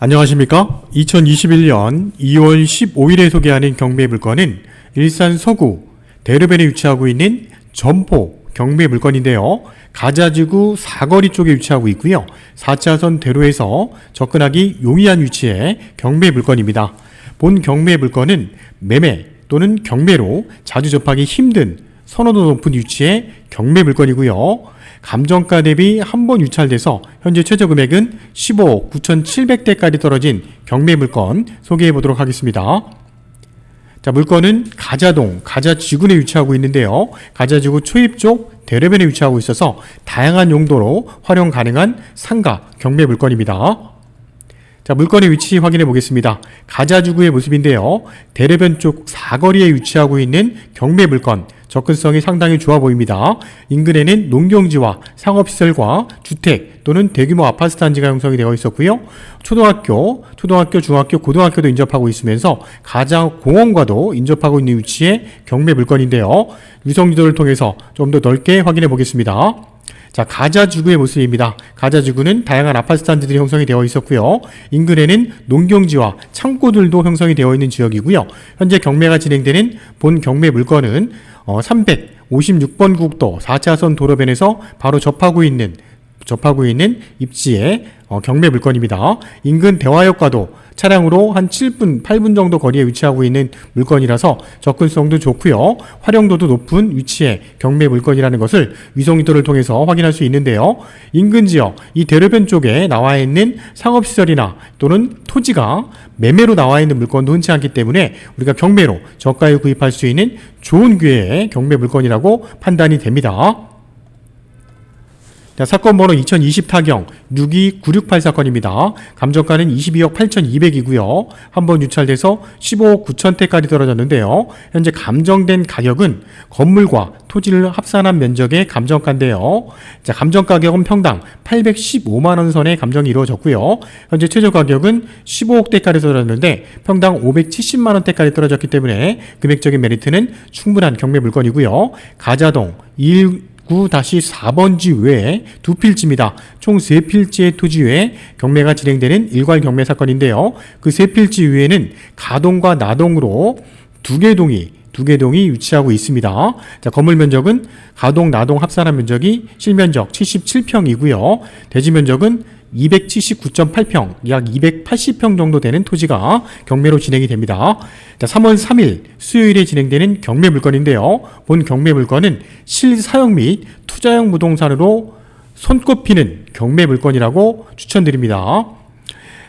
안녕하십니까? 2021년 2월 15일에 소개하는 경매 물건은 일산 서구 대르벤에 위치하고 있는 점포 경매 물건인데요. 가자지구 사거리 쪽에 위치하고 있고요. 4차선 대로에서 접근하기 용이한 위치의 경매 물건입니다. 본 경매 물건은 매매 또는 경매로 자주 접하기 힘든 선호도 높은 위치의 경매 물건이고요. 감정가 대비 한 번 유찰돼서 현재 최저 금액은 15억 9,700대까지 떨어진 경매 물건 소개해 보도록 하겠습니다. 자, 물건은 가자동, 가자지구에 위치하고 있는데요. 가자지구 초입 쪽 대로변에 위치하고 있어서 다양한 용도로 활용 가능한 상가 경매 물건입니다. 자, 물건의 위치 확인해 보겠습니다. 가자주구의 모습인데요. 대로변 쪽 사거리에 위치하고 있는 경매 물건, 접근성이 상당히 좋아 보입니다. 인근에는 농경지와 상업시설과 주택 또는 대규모 아파트 단지가 형성이 되어 있었고요. 초등학교, 초등학교, 중학교, 고등학교도 인접하고 있으면서 가장 공원과도 인접하고 있는 위치의 경매 물건인데요. 위성지도를 통해서 좀 더 넓게 확인해 보겠습니다. 자, 가자지구의 모습입니다. 가자지구는 다양한 아파트 단지들이 형성이 되어 있었고요. 인근에는 농경지와 창고들도 형성이 되어 있는 지역이고요. 현재 경매가 진행되는 본 경매 물건은 어, 356번 국도 4차선 도로변에서 바로 접하고 있는 접하고 있는 입지의 어, 경매 물건입니다. 인근 대화역과도 차량으로 한 7분, 8분 정도 거리에 위치하고 있는 물건이라서 접근성도 좋고요. 활용도도 높은 위치의 경매 물건이라는 것을 위성지도를 통해서 확인할 수 있는데요. 인근 지역, 이 대로변 쪽에 나와 있는 상업시설이나 또는 토지가 매매로 나와 있는 물건도 흔치 않기 때문에 우리가 경매로 저가에 구입할 수 있는 좋은 기회의 경매 물건이라고 판단이 됩니다. 자, 사건 번호 2020 타경 629684 사건입니다. 감정가는 22억 8200이고요. 한번 유찰돼서 15억 9천대까지 떨어졌는데요. 현재 감정된 가격은 건물과 토지를 합산한 면적의 감정가인데요. 자, 감정 가격은 평당 815만 원 선의 감정이 이루어졌고요. 현재 최저 가격은 15억대까지 떨어졌는데 평당 570만 원대까지 떨어졌기 때문에 금액적인 메리트는 충분한 경매 물건이고요. 가자동 1 9-4번지 외에 두 필지입니다. 총 세 필지의 토지 외에 경매가 진행되는 일괄 경매 사건인데요. 그 세 필지 위에는 가동과 나동으로 두 개 동이 두개 동이 위치하고 있습니다. 자, 건물 면적은 가동, 나동 합산한 면적이 실면적 77평이고요. 대지 면적은 279.8평, 약 280평 정도 되는 토지가 경매로 진행이 됩니다. 자, 3월 3일 수요일에 진행되는 경매 물건인데요. 본 경매 물건은 실사용 및 투자용 부동산으로 손꼽히는 경매 물건이라고 추천드립니다.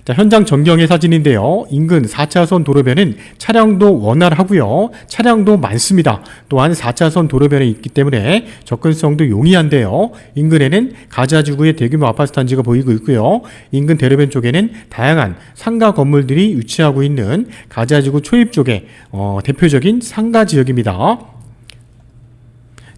자, 현장 전경의 사진인데요. 인근 4차선 도로변은 차량도 원활하고요. 차량도 많습니다. 또한 4차선 도로변에 있기 때문에 접근성도 용이한데요. 인근에는 가자지구의 대규모 아파트 단지가 보이고 있고요. 인근 대로변 쪽에는 다양한 상가 건물들이 위치하고 있는 가자지구 초입 쪽에 어, 대표적인 상가 지역입니다.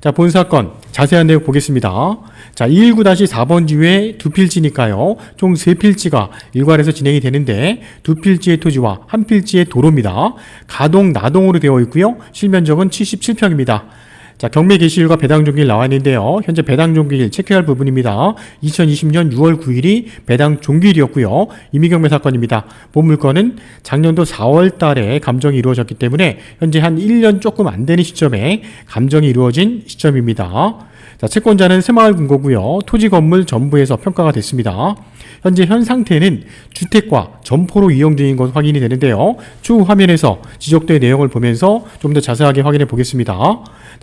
자, 본 사건 자세한 내용 보겠습니다. 자, 219-4번지 외에 두 필지니까요. 총 세 필지가 일괄해서 진행이 되는데 두 필지의 토지와 한 필지의 도로입니다. 가동, 나동으로 되어 있고요. 실면적은 77평입니다. 자, 경매 개시일과 배당 종기일 나와 있는데요. 현재 배당 종기일 체크할 부분입니다. 2020년 6월 9일이 배당 종기일이었고요. 임의경매 사건입니다. 본 물건은 작년도 4월 달에 감정이 이루어졌기 때문에 현재 한 1년 조금 안 되는 시점에 감정이 이루어진 시점입니다. 자, 채권자는 새마을 금고고요. 토지 건물 전부에서 평가가 됐습니다. 현재 현 상태는 주택과 점포로 이용 중인 것 확인이 되는데요. 추후 화면에서 지적된 내용을 보면서 좀 더 자세하게 확인해 보겠습니다.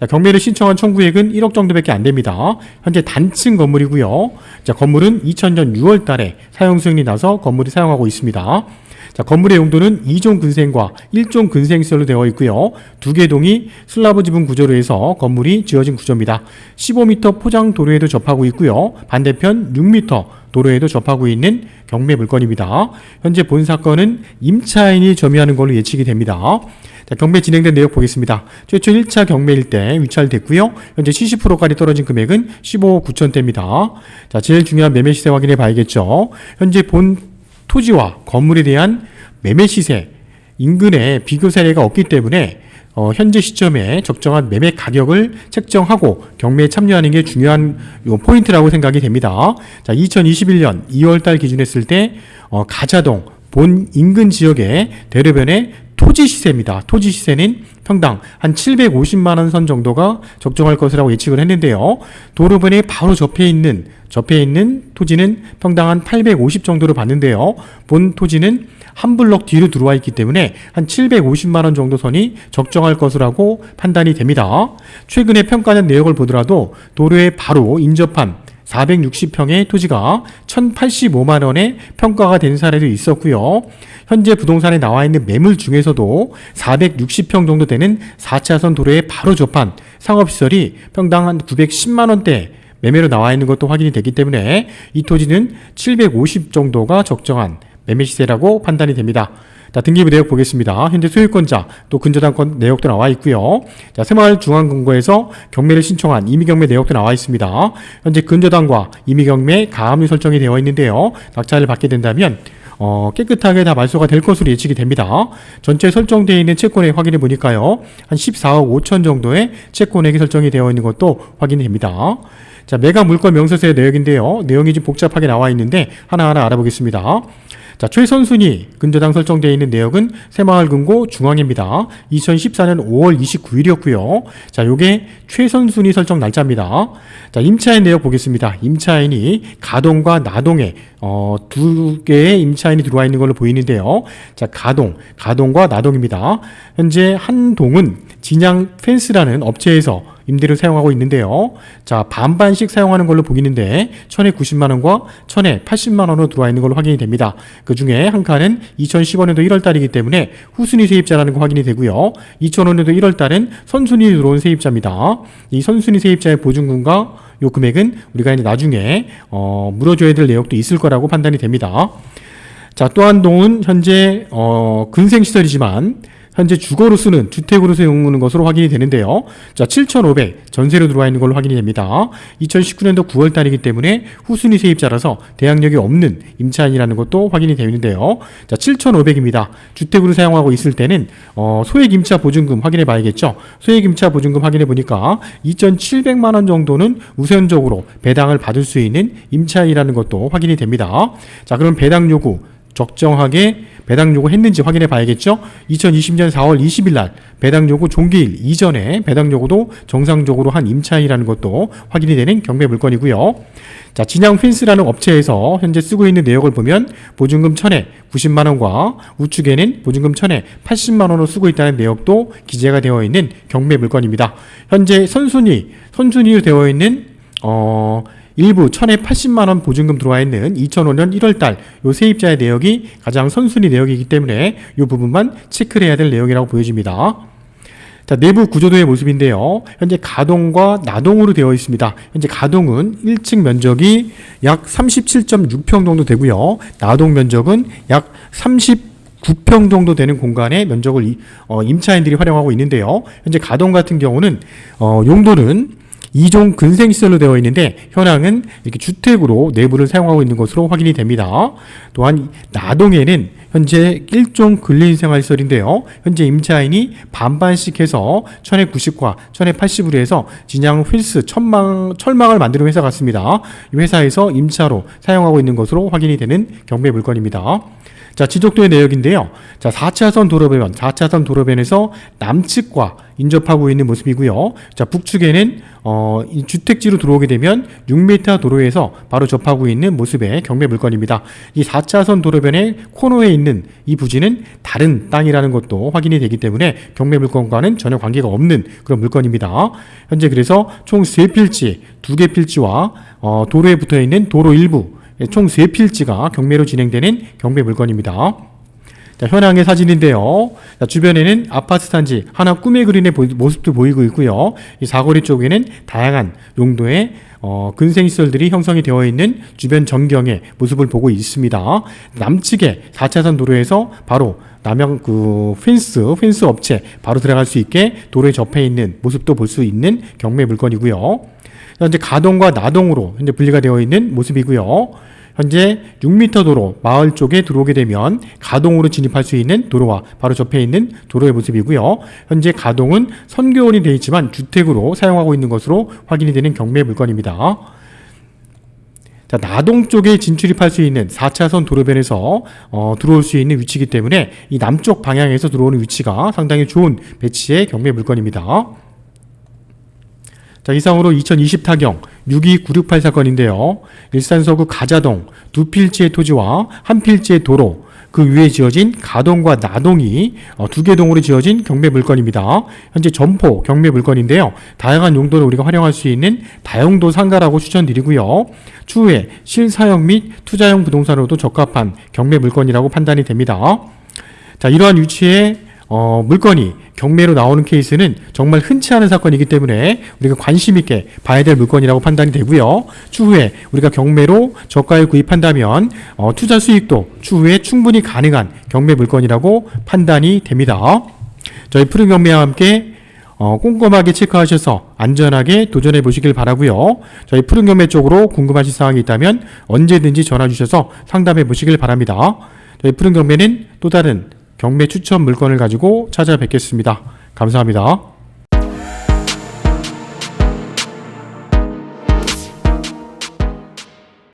자, 경매를 신청한 청구액은 1억 정도밖에 안 됩니다. 현재 단층 건물이고요. 자, 건물은 2000년 6월 달에 사용 승인이 나서 건물이 사용하고 있습니다. 자, 건물의 용도는 2종 근생과 1종 근생시설로 되어 있고요. 두 개 동이 슬라브 지붕 구조로 해서 건물이 지어진 구조입니다. 15m 포장 도로에도 접하고 있고요. 반대편 6m 도로에도 접하고 있는 경매 물건입니다. 현재 본 사건은 임차인이 점유하는 걸로 예측이 됩니다. 자, 경매 진행된 내용 보겠습니다. 최초 1차 경매일 때 위찰됐고요. 현재 70%까지 떨어진 금액은 15억 9천대입니다. 자, 제일 중요한 매매 시세 확인해 봐야겠죠. 현재 본 토지와 건물에 대한 매매 시세, 인근에 비교 사례가 없기 때문에 어, 현재 시점에 적정한 매매 가격을 책정하고 경매에 참여하는 게 중요한 요 포인트라고 생각이 됩니다. 자, 2021년 2월 달 기준했을 때 어, 가자동 본 인근 지역의 대로변의 토지 시세입니다. 토지 시세는 평당 한 750만 원 선 정도가 적정할 것이라고 예측을 했는데요. 도로변에 바로 접해 있는 접해 있는 토지는 평당 한 850 정도로 봤는데요. 본 토지는 한 블럭 뒤로 들어와 있기 때문에 한 750만 원 정도 선이 적정할 것이라고 판단이 됩니다. 최근에 평가된 내역을 보더라도 도로에 바로 인접한 460평의 토지가 1,085만 원에 평가가 된 사례도 있었고요. 현재 부동산에 나와 있는 매물 중에서도 460평 정도 되는 4차선 도로에 바로 접한 상업시설이 평당 한 910만 원대 매매로 나와 있는 것도 확인이 됐기 때문에 이 토지는 750 정도가 적정한 매매 시세라고 판단이 됩니다. 자, 등기부 내역 보겠습니다. 현재 소유권자, 또 근저당권 내역도 나와 있고요. 자, 새마을 중앙금고에서 경매를 신청한 임의경매 내역도 나와 있습니다. 현재 근저당과 임의경매 가압류 설정이 되어 있는데요. 낙찰을 받게 된다면 어, 깨끗하게 다 말소가 될 것으로 예측이 됩니다. 전체 설정되어 있는 채권액 확인해 보니까요. 한 14억 5천 정도의 채권액이 설정이 되어 있는 것도 확인이 됩니다. 자, 매각 물건 명세서의 내역인데요. 내용이 좀 복잡하게 나와 있는데 하나하나 알아보겠습니다. 자, 최선순위 근저당 설정되어 있는 내역은 새마을금고 중앙입니다. 2014년 5월 29일이었고요. 자, 요게 최선순위 설정 날짜입니다. 자, 임차인 내역 보겠습니다. 임차인이 가동과 나동에 어, 두 개의 임차인이 들어와 있는 걸로 보이는데요. 자, 가동, 가동과 나동입니다. 현재 한 동은 진양 펜스라는 업체에서 임대를 사용하고 있는데요. 자, 반반씩 사용하는 걸로 보이는데 1000에 90만 원과 1000에 80만 원으로 들어와 있는 걸로 확인이 됩니다. 그 중에 한 칸은 2015년도 1월 달이기 때문에 후순위 세입자라는 거 확인이 되고요. 2005년도 1월 달은 선순위 들어온 세입자입니다. 이 선순위 세입자의 보증금과 요 금액은 우리가 이제 나중에 어, 물어줘야 될 내역도 있을 거라고 판단이 됩니다. 자, 또한 동은 현재 어, 근생시설이지만 현재 주거로 쓰는 주택으로 사용하는 것으로 확인이 되는데요. 자, 7,500 전세로 들어와 있는 걸로 확인이 됩니다. 2019년도 9월 달이기 때문에 후순위 세입자라서 대항력이 없는 임차인이라는 것도 확인이 되는데요. 자, 7,500입니다. 주택으로 사용하고 있을 때는 어, 소액 임차 보증금 확인해 봐야겠죠. 소액 임차 보증금 확인해 보니까 2,700만 원 정도는 우선적으로 배당을 받을 수 있는 임차인이라는 것도 확인이 됩니다. 자, 그럼 배당 요구 적정하게 배당 요구했는지 확인해 봐야겠죠. 2020년 4월 20일 날 배당 요구 종기일 이전에 배당 요구도 정상적으로 한 임차인이라는 것도 확인이 되는 경매 물건이고요. 자, 진양 펜스라는 업체에서 현재 쓰고 있는 내역을 보면 보증금 1000에 90만 원과 우측에는 보증금 1000에 80만 원으로 쓰고 있다는 내역도 기재가 되어 있는 경매 물건입니다. 현재 선순위, 선순위로 되어 있는 어 일부 1000에 80만 원 보증금 들어와 있는 2005년 1월 달요 세입자의 내역이 가장 선순위 내역이기 때문에 이 부분만 체크를 해야 될 내용이라고 보여집니다. 자, 내부 구조도의 모습인데요. 현재 가동과 나동으로 되어 있습니다. 현재 가동은 1층 면적이 약 37.6평 정도 되고요. 나동 면적은 약 39평 정도 되는 공간의 면적을 이- 어, 임차인들이 활용하고 있는데요. 현재 가동 같은 경우는 어, 용도는 2종 근생시설로 되어 있는데 현황은 이렇게 주택으로 내부를 사용하고 있는 것으로 확인이 됩니다. 또한 나동에는 현재 1종 근린생활시설인데요. 현재 임차인이 반반씩 해서 1090과 1080으로 해서 진양 휠스 천망, 철망을 만드는 회사 같습니다. 이 회사에서 임차로 사용하고 있는 것으로 확인이 되는 경매 물건입니다. 자, 지적도의 내역인데요. 자, 4차선 도로변, 4차선 도로변에서 남측과 인접하고 있는 모습이고요. 자, 북측에는 어, 이 주택지로 들어오게 되면 6m 도로에서 바로 접하고 있는 모습의 경매 물건입니다. 이 4차선 도로변의 코너에 있는 이 부지는 다른 땅이라는 것도 확인이 되기 때문에 경매 물건과는 전혀 관계가 없는 그런 물건입니다. 현재 그래서 총 3필지, 2개 필지와 어, 도로에 붙어 있는 도로 일부 예, 총 3필지가 경매로 진행되는 경매 물건입니다. 자, 현황의 사진인데요. 자, 주변에는 아파트 단지 하나 꿈의 그린의 보- 모습도 보이고 있고요. 이 사거리 쪽에는 다양한 용도의 어, 근생시설들이 형성이 되어 있는 주변 전경의 모습을 보고 있습니다. 남측에 4차선 도로에서 바로 남양 그 펜스 펜스 업체 바로 들어갈 수 있게 도로에 접해 있는 모습도 볼 수 있는 경매 물건이고요. 현재 가동과 나동으로 현재 분리가 되어 있는 모습이고요. 현재 6m 도로 마을 쪽에 들어오게 되면 가동으로 진입할 수 있는 도로와 바로 접해 있는 도로의 모습이고요. 현재 가동은 선교원이 되어 있지만 주택으로 사용하고 있는 것으로 확인이 되는 경매 물건입니다. 자, 나동 쪽에 진출입할 수 있는 4차선 도로변에서 어, 들어올 수 있는 위치이기 때문에 이 남쪽 방향에서 들어오는 위치가 상당히 좋은 배치의 경매 물건입니다. 자, 이상으로 2020 타경 62968 사건인데요. 일산 서구 가자동 두 필지의 토지와 한 필지의 도로 그 위에 지어진 가동과 나동이 어, 두개 동으로 지어진 경매 물건입니다. 현재 점포 경매 물건인데요. 다양한 용도로 우리가 활용할 수 있는 다용도 상가라고 추천드리고요. 추후에 실사용 및 투자용 부동산으로도 적합한 경매 물건이라고 판단이 됩니다. 자, 이러한 위치의 어, 물건이 경매로 나오는 케이스는 정말 흔치 않은 사건이기 때문에 우리가 관심 있게 봐야 될 물건이라고 판단이 되고요. 추후에 우리가 경매로 저가에 구입한다면 어, 투자 수익도 추후에 충분히 가능한 경매 물건이라고 판단이 됩니다. 저희 푸른 경매와 함께 어, 꼼꼼하게 체크하셔서 안전하게 도전해 보시길 바라고요. 저희 푸른 경매 쪽으로 궁금하신 사항이 있다면 언제든지 전화 주셔서 상담해 보시길 바랍니다. 저희 푸른 경매는 또 다른 경매 추천 물건을 가지고 찾아뵙겠습니다. 감사합니다.